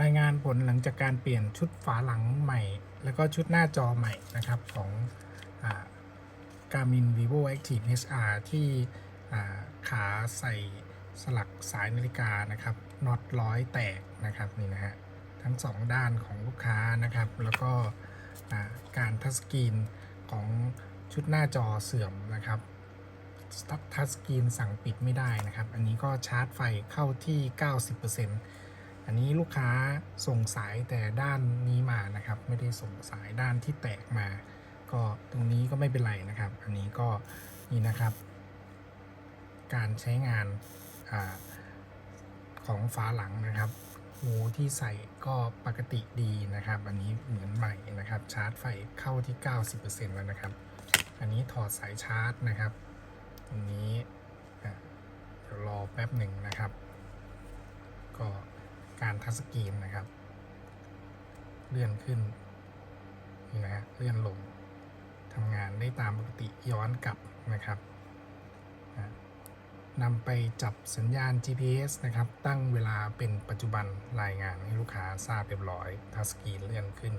รายงานผลหลังจากการเปลี่ยนชุดฝาหลังใหม่ แล้วก็ชุดหน้าจอใหม่นะครับของการมิน vivo active hr ที่ขาใส่สลักสายนาฬิกานะครับน็อตร้อยแตกนะครับนี่นะฮะทั้งสองด้านของลูกค้านะครับ แล้วก็การทัชสกรีนของชุดหน้าจอเสื่อมนะครับทัชสกรีนสั่งปิดไม่ได้นะครับ อันนี้ก็ชาร์จไฟเข้าที่ 90% อันนี้ลูกค้าส่งสายแต่ด้านนี้มานะครับ ไม่ได้ส่งสายด้านที่แตกมา ก็ตรงนี้ก็ไม่เป็นไรนะครับ อันนี้ก็นี่นะครับ การใช้งานอาของฝาหลังนะครับหูที่ใส่ก็ปกติดีนะครับ อันนี้เหมือนใหม่นะครับ ชาร์จไฟเข้าที่ 90%แล้วนะครับ อันนี้ถอดสายชาร์จนะครับตรงนี้เดี๋ยวรอแป๊บหนึ่งนะครับ ก็ ทัชสกรีนนะครับ เลื่อนขึ้นนี่นะฮะเลื่อนลงทำงานได้ตามปกติย้อนกลับนะครับนำไปจับสัญญาณ GPS นะครับ ตั้งเวลาเป็นปัจจุบันรายงานให้ลูกค้าทราบเรียบร้อยทัชสกรีนเลื่อนขึ้น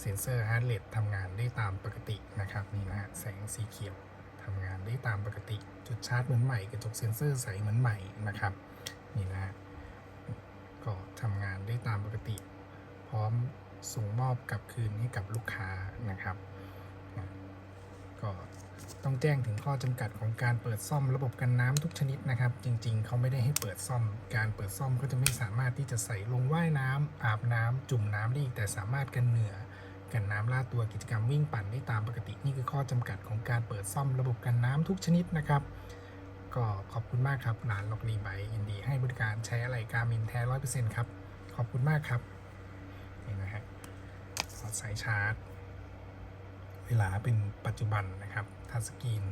เซ็นเซอร์ฮาร์ดเรททำงานได้ตามปกตินะครับนี่นะฮะแสงสีเขียวทำงานได้ตามปกติ จุดชาร์จเหมือนใหม่กระจกเซ็นเซอร์ใสเหมือนใหม่นะครับ นี่นะฮะ ทำงานได้ตามปกติ พร้อมส่งมอบกลับคืนให้กับลูกค้านะครับ ก็ต้องแจ้งถึงข้อจำกัดของการเปิดซ่อมระบบกันน้ำทุกชนิดนะครับ จริง ๆ เขาไม่ได้ให้เปิดซ่อม การเปิดซ่อมก็จะไม่สามารถที่จะใส่ลงว่ายน้ำอาบน้ำจุ่มน้ำได้อีกแต่สามารถกันเหนือกันน้ำลาดตัวกิจกรรมวิ่งปั่นได้ตามปกตินี่คือข้อจำกัดของการเปิดซ่อมระบบกันน้ำทุกชนิดนะครับ ก็ขอบคุณมากครับร้านล็อกรีไบยินดีให้บริการใช้อะไรการมินแท้ร้อยเปอร์เซ็นต์ครับ ขอบคุณมากครับนี่นะฮะสอดสายชาร์จ เวลาเป็นปัจจุบันนะครับทัชสกรีน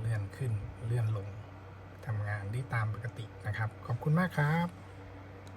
เลื่อนขึ้นเลื่อนลงทำงานได้ตามปกตินะครับ ขอบคุณมากครับ